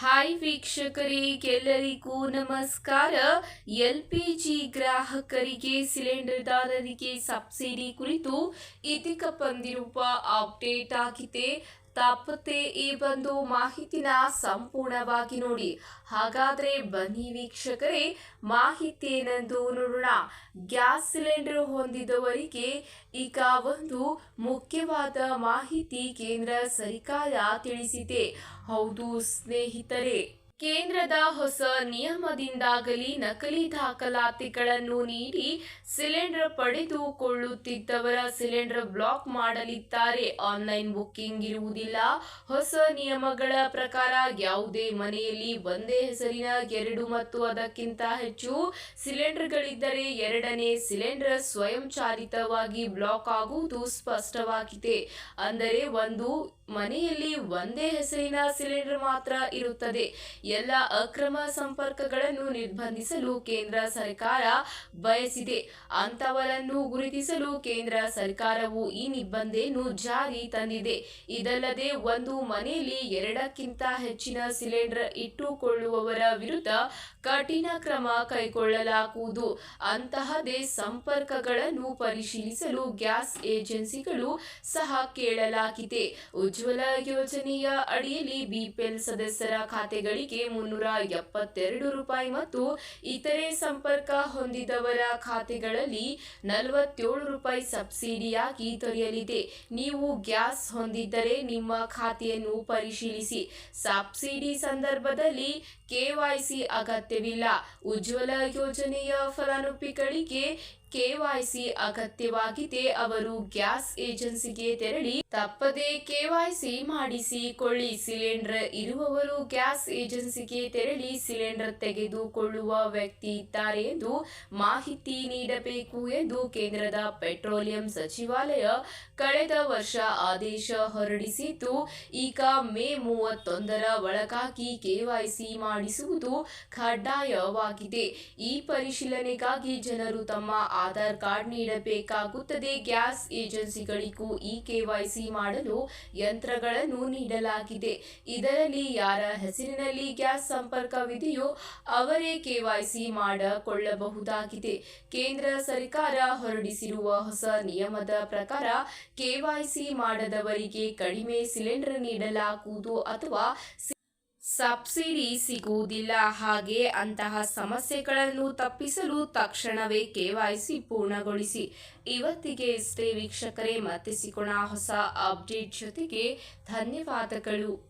Hi ವೀಕ್ಷಕರಿಗೆಲ್ಲರಿಗೂ ನಮಸ್ಕಾರ. L P G ಗ್ರಾಹಕರಿಗೆ ಸಿಲಿಂಡರ್ದಾರರಿಗೆ subsidy ಕುರಿತು ಇದೀಗ ಬಂದಿರುವ ಅಪ್ಡೇಟ್ ಆಗಿದೆ. ತಪ್ಪದೆ ಈ ಬಂದು ಮಾಹಿತಿನ ಸಂಪೂರ್ಣವಾಗಿ ನೋಡಿ. ಹಾಗಾದ್ರೆ ಬನ್ನಿ ವೀಕ್ಷಕರೇ ಮಾಹಿತಿ ಏನೆಂದು ನೋಡೋಣ. ಗ್ಯಾಸ್ ಸಿಲಿಂಡರ್ ಹೊಂದಿದವರಿಗೆ ಈಗ ಒಂದು ಮುಖ್ಯವಾದ ಮಾಹಿತಿ ಕೇಂದ್ರ ಸರ್ಕಾರ ತಿಳಿಸಿದೆ. ಹೌದು ಸ್ನೇಹಿತರೆ. ಕೇಂದ್ರದ ಹೊಸ ನಿಯಮದಿಂದಾಗಲಿ ನಕಲಿ ದಾಖಲಾತಿಗಳನ್ನು ನೀಡಿ ಸಿಲಿಂಡರ್ ಪಡೆದುಕೊಳ್ಳುತ್ತಿದ್ದವರ ಸಿಲಿಂಡರ್ ಬ್ಲಾಕ್ ಮಾಡಲಿದ್ದಾರೆ. ಆನ್ಲೈನ್ ಬುಕ್ಕಿಂಗ್ ಇರುವುದಿಲ್ಲ. ಹೊಸ ನಿಯಮಗಳ ಪ್ರಕಾರ ಯಾವುದೇ ಮನೆಯಲ್ಲಿ ಒಂದೇ ಹೆಸರಿನ ಎರಡು ಮತ್ತು ಅದಕ್ಕಿಂತ ಹೆಚ್ಚು ಸಿಲಿಂಡರ್ಗಳಿದ್ದರೆ ಎರಡನೇ ಸಿಲಿಂಡರ್ ಸ್ವಯಂಚಾಲಿತವಾಗಿ ಬ್ಲಾಕ್ ಆಗುವುದು ಸ್ಪಷ್ಟವಾಗಿದೆ. ಅಂದರೆ ಒಂದು ಮನೆಯಲ್ಲಿ ಒಂದೇ ಹೆಸರಿನ ಸಿಲಿಂಡರ್ ಮಾತ್ರ ಇರುತ್ತದೆ. ಎಲ್ಲ ಅಕ್ರಮ ಸಂಪರ್ಕಗಳನ್ನು ನಿರ್ಬಂಧಿಸಲು ಕೇಂದ್ರ ಸರ್ಕಾರ ಬಯಸಿದೆ. ಅಂತವರನ್ನು ಗುರುತಿಸಲು ಕೇಂದ್ರ ಸರ್ಕಾರವು ಈ ನಿಬಂಧನೆಯನ್ನು ಜಾರಿ ತಂದಿದೆ. ಇದಲ್ಲದೆ ಒಂದು ಮನೆಯಲ್ಲಿ ಎರಡಕ್ಕಿಂತ ಹೆಚ್ಚಿನ ಸಿಲಿಂಡರ್ ಇಟ್ಟುಕೊಳ್ಳುವವರ ವಿರುದ್ಧ ಕಠಿಣ ಕ್ರಮ ಕೈಗೊಳ್ಳಲಾಗುವುದು. ಅಂತಹದೇ ಸಂಪರ್ಕಗಳನ್ನು ಪರಿಶೀಲಿಸಲು ಗ್ಯಾಸ್ ಏಜೆನ್ಸಿಗಳು ಸಹ ಕೇಳಲಾಗಿದೆ. ಉಜ್ವಲ ಯೋಜನೆಯ ಅಡಿಯಲ್ಲಿ ಬಿಪಿಎಲ್ ಸದಸ್ಯರ ಖಾತೆಗಳಿಗೆ ಮುನ್ನೂರ ಎಪ್ಪತ್ತೆರಡು ರೂಪಾಯಿ ಮತ್ತು ಇತರೆ ಸಂಪರ್ಕ ಹೊಂದಿದವರ ಖಾತೆಗಳಲ್ಲಿ ನಲವತ್ತೇಳು ರೂಪಾಯಿ ಸಬ್ಸಿಡಿಯಾಗಿ ದೊರೆಯಲಿದೆ. ನೀವು ಗ್ಯಾಸ್ ಹೊಂದಿದ್ದರೆ ನಿಮ್ಮ ಖಾತೆಯನ್ನು ಪರಿಶೀಲಿಸಿ. ಸಬ್ಸಿಡಿ ಸಂದರ್ಭದಲ್ಲಿ ಕೆವೈಸಿ ಅಗತ್ಯವಿಲ್ಲ. ಉಜ್ವಲ ಯೋಜನೆಯ ಫಲಾನುಭವಿಗಳಿಗೆ ಕೆವೈಸಿ ಅಗತ್ಯವಾಗಿದೆ ಅವರು ಗ್ಯಾಸ್ ಏಜೆನ್ಸಿಗೆ ತೆರಳಿ, ತಪ್ಪದೆ ಕೆವೈಸಿ ಮಾಡಿಸಿಕೊಳ್ಳಿ ಸಿಲಿಂಡರ್ ಇರುವವರು ಗ್ಯಾಸ್ ಏಜೆನ್ಸಿಗೆ ತೆರಳಿ ಸಿಲಿಂಡರ್ ತೆಗೆದುಕೊಳ್ಳುವ ವ್ಯಕ್ತಿ ಇದ್ದಾರೆ ಎಂದು ಮಾಹಿತಿ ನೀಡಬೇಕು ಎಂದು ಕೇಂದ್ರದ ಪೆಟ್ರೋಲಿಯಂ ಸಚಿವಾಲಯ ಕಳೆದ ವರ್ಷ ಆದೇಶ ಹೊರಡಿಸಿದ್ದು, ಈಗ ಮೇ ಮೂವತ್ತೊಂದರ ಒಳಗಾಗಿ ಕೆವೈಸಿ ಮಾಡಿಸುವುದು ಕಡ್ಡಾಯವಾಗಿದೆ. ಈ ಪರಿಶೀಲನೆಗಾಗಿ ಜನರು ತಮ್ಮ ಆಧಾರ್ ಕಾರ್ಡ್ ನೀಡಬೇಕಾಗುತ್ತದೆ. ಗ್ಯಾಸ್ ಏಜೆನ್ಸಿಗಳಿಗೂ ಇ ಕೆವೈಸಿ ಮಾಡಲು ಯಂತ್ರಗಳನ್ನು ನೀಡಲಾಗಿದೆ. ಇದರಲ್ಲಿ ಯಾರ ಹೆಸರಿನಲ್ಲಿ ಗ್ಯಾಸ್ ಸಂಪರ್ಕವಿದೆಯೋ ಅವರೇ ಕೆವೈಸಿ ಮಾಡಿಕೊಳ್ಳಬಹುದಾಗಿದೆ. ಕೇಂದ್ರ ಸರ್ಕಾರ ಹೊರಡಿಸಿರುವ ಹೊಸ ನಿಯಮದ ಪ್ರಕಾರ ಕೆವೈಸಿ ಮಾಡದವರಿಗೆ ಕಡಿಮೆ ಸಿಲಿಂಡರ್ ನೀಡಲಾಗುವುದು ಅಥವಾ ಸಬ್ಸಿಡಿ ಸಿಗುವುದಿಲ್ಲ. ಹಾಗೆ ಅಂತಹ ಸಮಸ್ಯೆಗಳನ್ನು ತಪ್ಪಿಸಲು ತಕ್ಷಣವೇ ಕೆವೈಸಿ ಪೂರ್ಣಗೊಳಿಸಿ. ಇವತ್ತಿಗೆ ಇಷ್ಟೇ ವೀಕ್ಷಕರೇ ಮತ್ತೆ ಸಿಗೋಣ ಹೊಸ ಅಪ್ಡೇಟ್ ಜೊತೆಗೆ ಧನ್ಯವಾದಗಳು.